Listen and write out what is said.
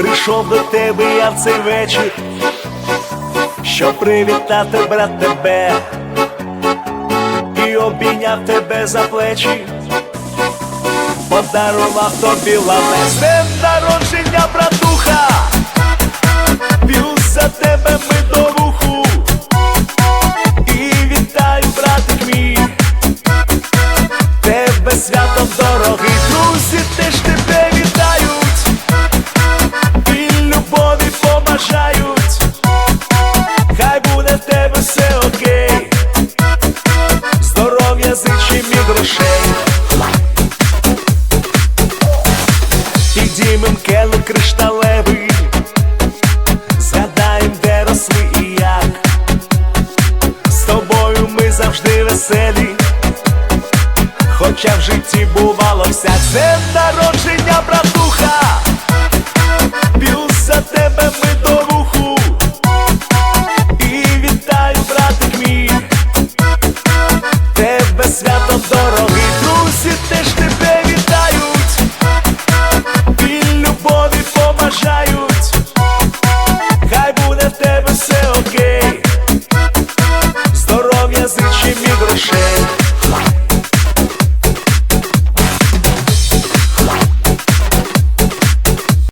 Прийшов до тебе я в цей вечір, щоб привітати, брат, тебе. І обійняв тебе за плечі, подарував тобі лаве. З днем народження, братуха, П'ю за тебе медовуху і вітаю, братик мій, тебе святом дорогий, друзі теж тебе вітають, Підіймем кели кришталевий, згадаєм, де росли і як. З тобою ми завжди веселі, хоча в житті бувало вся. Це народження, братуха,